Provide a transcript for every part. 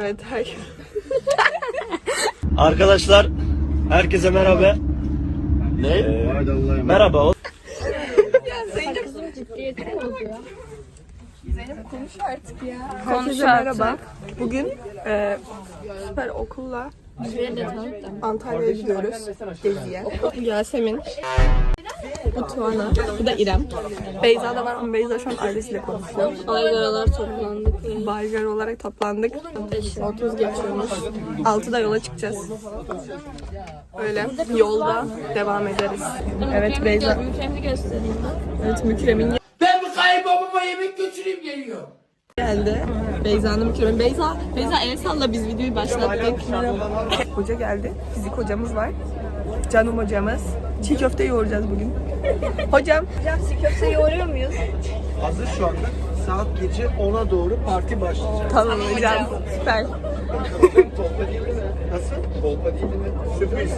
Evet her Arkadaşlar herkese merhaba. Ne? merhaba. Herkese merhaba. Bugün e, süper okulla Antalya'ya gidiyoruz geziye. Yasemin. Bu Tuana. Bu da İrem. Beyza da var ama Beyza şu an ailesiyle konuşuyor. Aygaralar toplandık. Baygar olarak toplandık. 30 geçiyormuş. 6'da yola çıkacağız. Öyle yolda devam ederiz. Evet Beyza. Mükemmel göstereyim ben. Evet Mükrem'in Ben bir kayınbabama yemek götüreyim geliyor. geldi. Beyza'nın Mükrem'in. Beyza, Beyza el salla biz videoyu başlattık. Hoca geldi. Fizik hocamız var. Canım hocamız. Çiğ köfte yoğuracağız bugün. Hocam. Hocam çiğ köfte yoğuruyor muyuz? Hazır şu anda. Saat gece 10'a doğru parti başlayacak. Tamam hocam. Süper. Kolpa değil mi? Nasıl? Kolpa değil mi? Sürpriz.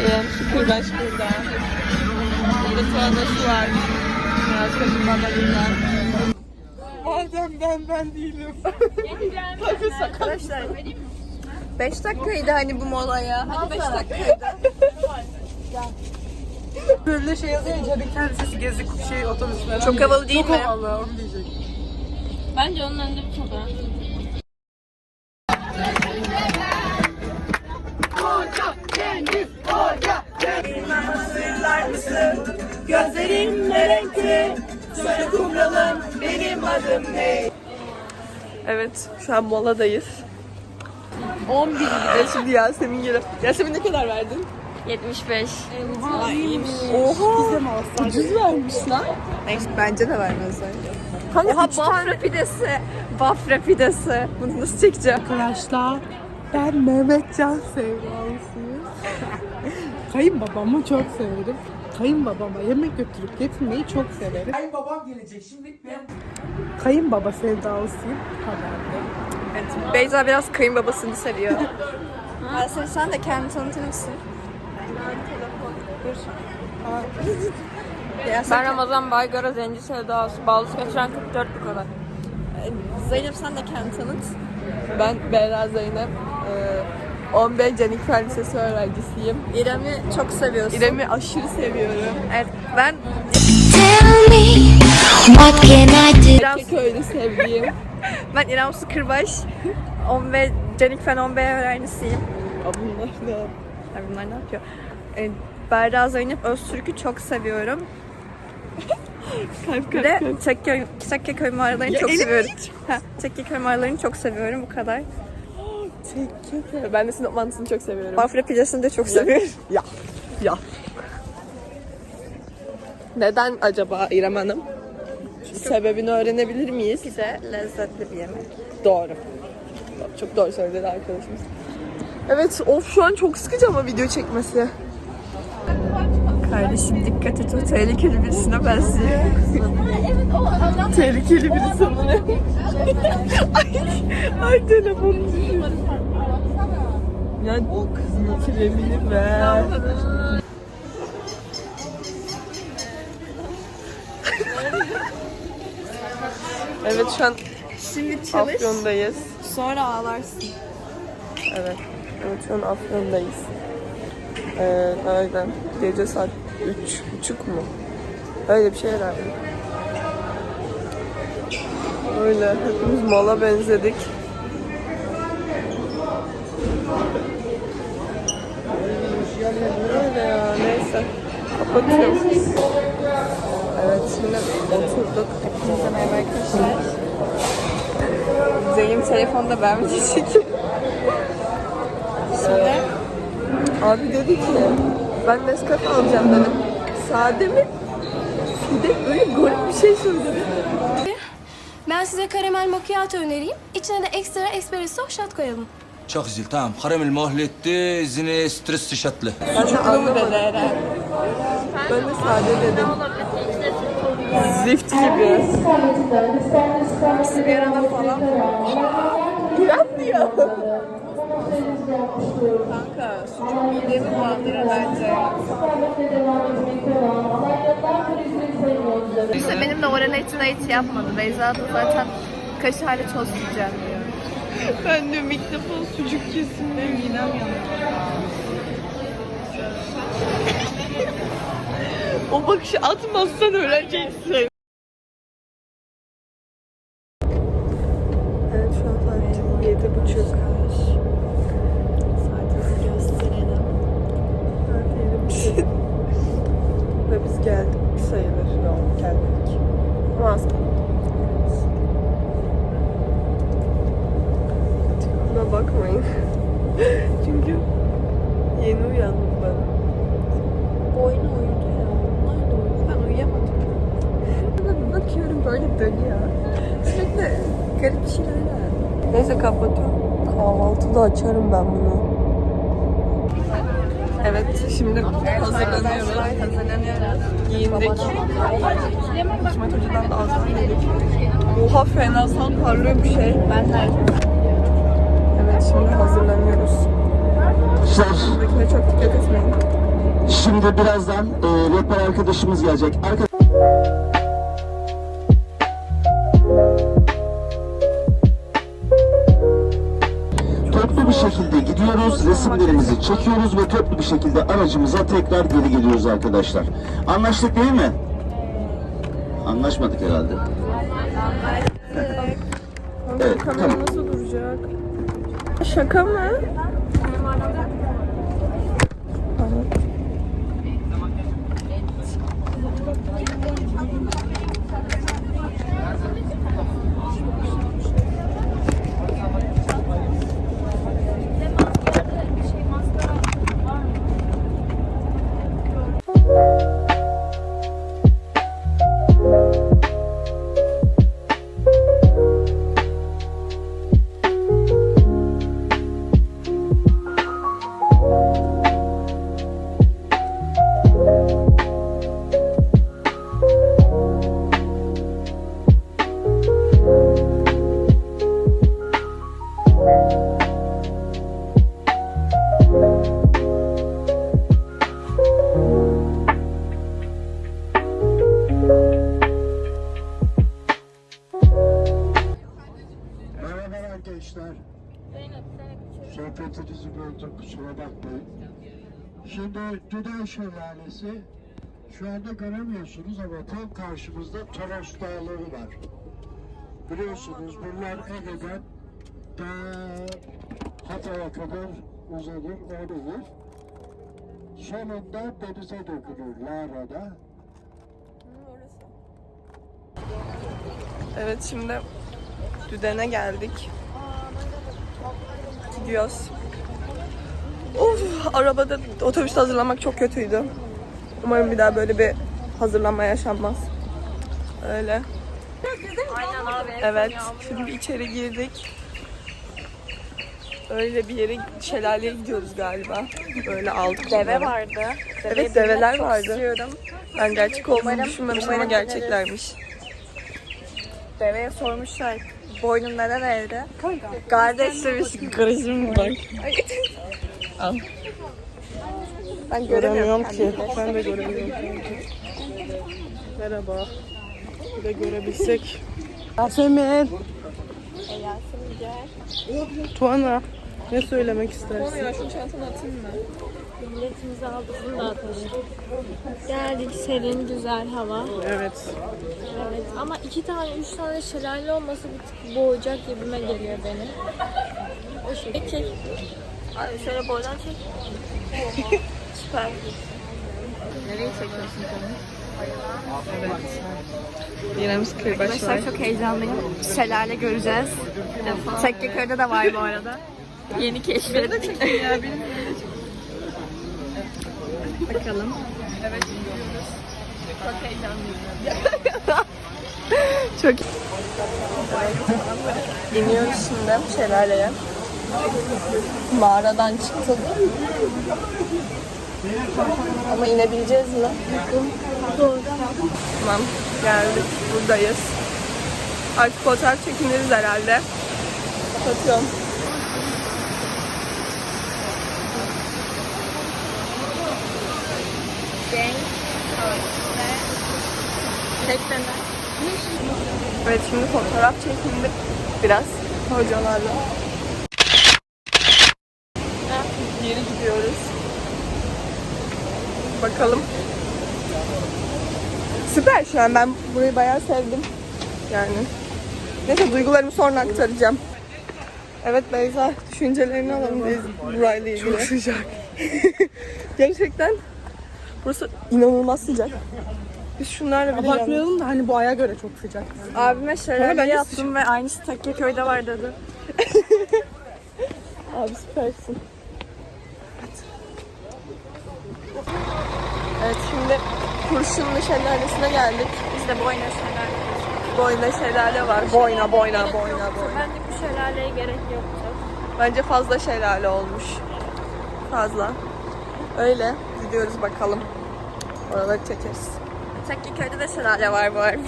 İrem şükür baş burada. Burada Tuana'sı var. Yasemin Babalı'ndan. Madem ben ben değilim. Arkadaşlar 5 dakikaydı hani bu molaya. Hadi 5 dakikaydı. Böyle şey yazıyor ya Caddeki Lisesi gezi şey otobüs falan. Çok havalı değil Çok mi? havalı onu diyecek. Bence onun önünde bir fotoğraf. Evet şu an moladayız. 11 gibi şimdi Yasemin gelir. Yasemin ne kadar verdin? 75. Oha. Ucuz vermiş lan. Neyse bence de vermezler. Kanka Oha, Bafra pidesi. Bafra pidesi. Bunu nasıl çekeceğim? Arkadaşlar ben Mehmetcan sevdalısıyım. Kayınbabamı çok severim. Kayınbabama yemek götürüp getirmeyi çok severim. Kayınbabam gelecek şimdi ben Kayınbaba sevdalısıyım. Evet, Beyza biraz kayınbabasını seviyor. Yasemin sen de kendini tanıtır mısın? Ben Ramazan Baygara Zenci Sevdası. Bağlısı kaçıran 44 bu kadar. Zeynep sen de kendini tanıt. Ben Berra Zeynep. Ee, 15 Canik Fen Lisesi öğrencisiyim. İrem'i çok seviyorsun. İrem'i aşırı seviyorum. Evet ben Tell me, what can I do? İrem Köy'de sevdiğim. ben İrem Su Kırbaş. 15 Canik Fen 15 öğrencisiyim. Aa, bunlar ne yapıyor? Bunlar ne yapıyor? Ee, Berra Zeynep Öztürk'ü çok seviyorum. kalp, kalp, bir de Çekke, Çekkeköy mağaralarını çok seviyorum. Ha, Çekkeköy mağaralarını çok seviyorum bu kadar. Çekkeköy. Ben de Sinop mantısını çok seviyorum. Bafra pidesini de çok seviyorum. ya. Ya. Neden acaba İrem Hanım? Sebebini öğrenebilir miyiz? Pide lezzetli bir yemek. Doğru. Çok doğru söyledi arkadaşımız. Evet, of şu an çok sıkıcı ama video çekmesi. Kardeşim dikkat et o tehlikeli birisine benziyor. tehlikeli biri sanırım. ay, ay telefon düşüyor. Ya o kızın kiremini ver. Evet şu an Şimdi çalış. Afyon'dayız. Sonra ağlarsın. Evet. Evet şu an Afyon'dayız. Ee, nereden? Gece saat üç buçuk mu? Öyle bir şey herhalde. Öyle. Hepimiz mala benzedik. Öyle ya. Neyse. Kapatıyorum. Evet şimdi oturduk. Hepinize merhaba arkadaşlar. Zeynep telefonda ben mi çekiyorum? Şimdi Abi dedi ki ben Nescafe alacağım dedim. Sade mi? Bir de böyle garip bir şey söyledi. Ben size karamel macchiato önereyim. İçine de ekstra espresso shot koyalım. Çok güzel tamam. Karamel mahletti, zine stres şatlı. Zaten anlamadı herhalde. Ben de sade dedim. Zift gibi. Hepsi bir arada falan. Diyor. Kanka sucuk midemi bulandırır bence. İşte benim de oral hiç yapmadı. Beyza da zaten kaşarlı tost yiyeceğim diyor. Ben diyorum ilk defa sucuk kesin. Benim midem o bakışı atmazsan öleceksin. Evet şu an saat yedi buçuk. Saatimizi gösterelim. Saat yedi buçuk. Ve biz geldik sayılır. Yok gelmedik. Ama az Buna bakmayın. Çünkü yeni uyandım ben. Boynu uyudu ya. Nerede uyudu? Ben uyuyamadım. Burada bir bakıyorum böyle dönüyor. Sürekli şeyler. Neyse kapatıyorum. Kahvaltıda açarım ben bunu. Evet şimdi hazırlanıyoruz. Hazırlanıyoruz. Giyindik. Hikmet Hoca'dan da yedik. Oha fenasal parlıyor bir şey. Ben de. Evet şimdi hazırlanıyoruz. Buradakine çok dikkat etmeyin. Şimdi birazdan e, rehber arkadaşımız gelecek. Arka... çekiyoruz ve toplu bir şekilde aracımıza tekrar geri geliyoruz arkadaşlar. Anlaştık değil mi? Anlaşmadık herhalde. Evet, Kamera tamam. nasıl duracak? Şaka mı? Gençler. Sohbetinizi böldüm kusura bakmayın. Şimdi Düden Şelalesi şu anda göremiyorsunuz ama tam karşımızda Toros Dağları var. Biliyorsunuz bunlar Ege'den ta Hatay'a kadar uzanır, olur. Sonunda denize dökülür Lara'da. Evet şimdi Düden'e geldik. Gidiyoruz. Of arabada otobüste hazırlanmak çok kötüydü. Umarım bir daha böyle bir hazırlanma yaşanmaz. Öyle. Aynen abi. Evet şimdi içeri girdik. Öyle bir yere şelaleye gidiyoruz galiba. Böyle aldık. Deve bunları. vardı. Evet develer vardı. istiyorum. Ben gerçek olduğunu Umarım- düşünmemiştim ama umarım gerçeklermiş. Deveye sormuşlar. Boynun neden evde? Kardeş demiş. Garajım bak. Al. Ben göremiyorum ki. Ben de göremiyorum. Merhaba. Bir de görebilsek. Yasemin. Tuana. Ne söylemek istersin? Ya şu çantanı atayım mı? Milletimizi aldısını dağıtmış. Geldik serin güzel hava. Evet. Evet ama iki tane üç tane şelale olması bir tık boğacak gibime geliyor benim. O şekilde. Çek. Abi şöyle boydan çek. Süper. Nereye çekiyorsun canım? Yine biz kırbaç var. Arkadaşlar çok heyecanlıyım. Şelale göreceğiz. Tekkeköy'de de var bu arada. Yeni keşfettik. Bakalım. Evet Çok heyecanlıyım. Çok İniyoruz şimdi şelaleye. Mağaradan çıktık. Ama inebileceğiz mi? Tamam geldik buradayız. Artık fotoğraf çekiniriz herhalde. Kapatıyorum. Evet şimdi fotoğraf çekindik biraz hocalarla. Geri gidiyoruz. Bakalım. Süper şu an ben burayı bayağı sevdim. Yani. Neyse duygularımı sonra aktaracağım. Evet Beyza düşüncelerini alalım biz burayla ilgili. Çok sıcak. Gerçekten burası inanılmaz sıcak. Biz şunlarla bile Abartmayalım da hani bu aya göre çok sıcak. Abime şelale bence yaptım ve aynısı Tekkeköy'de var dedi. Abi süpersin. Evet şimdi Kurşunlu Şelalesi'ne geldik. Biz de boyna şelale. Boyna şelale var. Boyna boyna boyna boyna. Bence bu şelaleye gerek yoktu. Bence fazla şelale olmuş. Fazla. Öyle. Gidiyoruz bakalım. Oraları çekeriz. Tekkeköy'de de şelale var bu arada.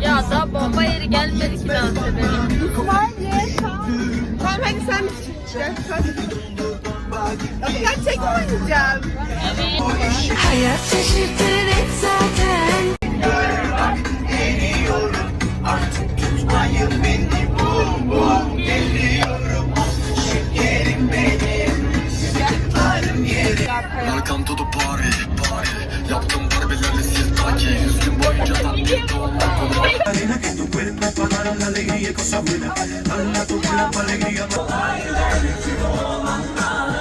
Ya da bomba yeri gelmedi ki dans edelim. Tamam hadi sen. Ya ben oynayacağım. Hayat şaşırtır zaten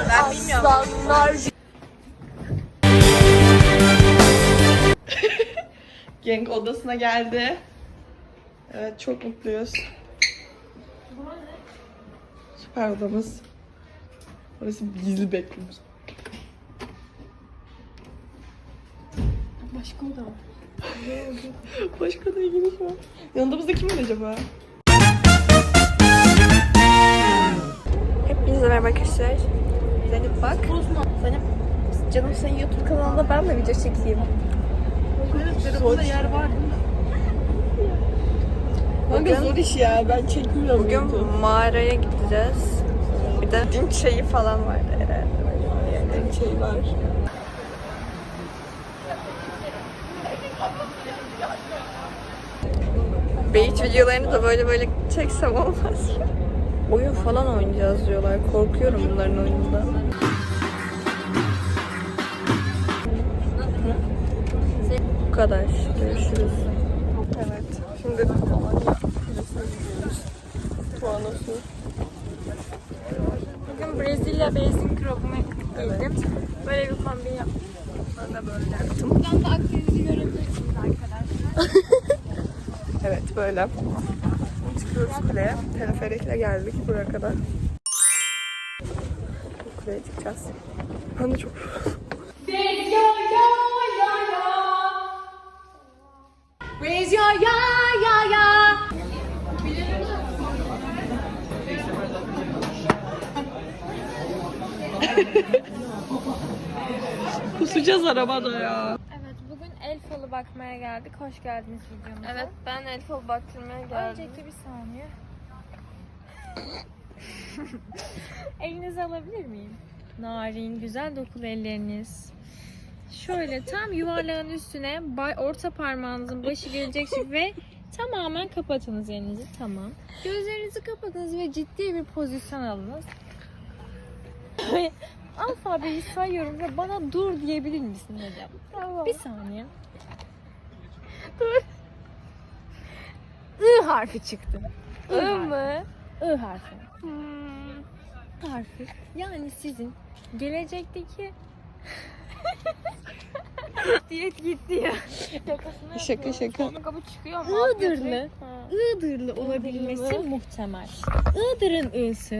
Ben bilmiyorum. Genk odasına geldi. Evet çok mutluyuz. Süper odamız. Orası gizli beklimiz. Başka oda Başka odaya giriş var. Yanımızda kim var acaba? Hepinize merhaba arkadaşlar. Zeynep bak. Zeynep canım senin YouTube kanalında ben mi video çekeyim? Burada yer var? Kanka zor iş ya ben çekmiyorum. Bugün mağaraya gideceğiz. Bir de din çayı falan var herhalde. Din çayı var. Beach videolarını da böyle böyle çeksem olmaz. Oyun falan oynayacağız diyorlar. Korkuyorum bunların oyununda. Bu kadar. Görüşürüz. Evet. Şimdi Tuanosu. Bugün Brezilya Basic Crop'umu giydim. Böyle bir kombin yaptım. Ben de böyle yaptım. Buradan da Akdeniz'i görebilirsiniz arkadaşlar. Evet böyle. Çıkıyoruz kuleye. Teleferikle geldik buraya kadar. Bu kuleye çıkacağız. Ben de çok Raise your ya ya ya. kusacağız arabada ya. Evet bugün el falı bakmaya geldik. Hoş geldiniz videomuza. Evet ben el fal baktırmaya geldim. Öncelikle bir saniye. Elinizi alabilir miyim? Narin, güzel dokulu elleriniz. Şöyle tam yuvarlağın üstüne orta parmağınızın başı gelecek şekilde ve tamamen kapatınız elinizi. Tamam. Gözlerinizi kapatınız ve ciddi bir pozisyon alınız. Alfabeyi sayıyorum ve bana dur diyebilir misin hocam? Tamam. Bir saniye. Dur. I harfi çıktı. I, I mı? I harfi. Hmm. Harfi. Yani sizin gelecekteki Diyet gitti ya. Şakasını Şaka şaka. Bu çıkıyor mu? Iğdırlı. Iğdırlı olabilmesi muhtemel. Iğdır'ın ısı.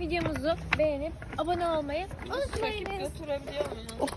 Videomuzu beğenip abone olmayı unutmayınız. Götürebiliyor muyum?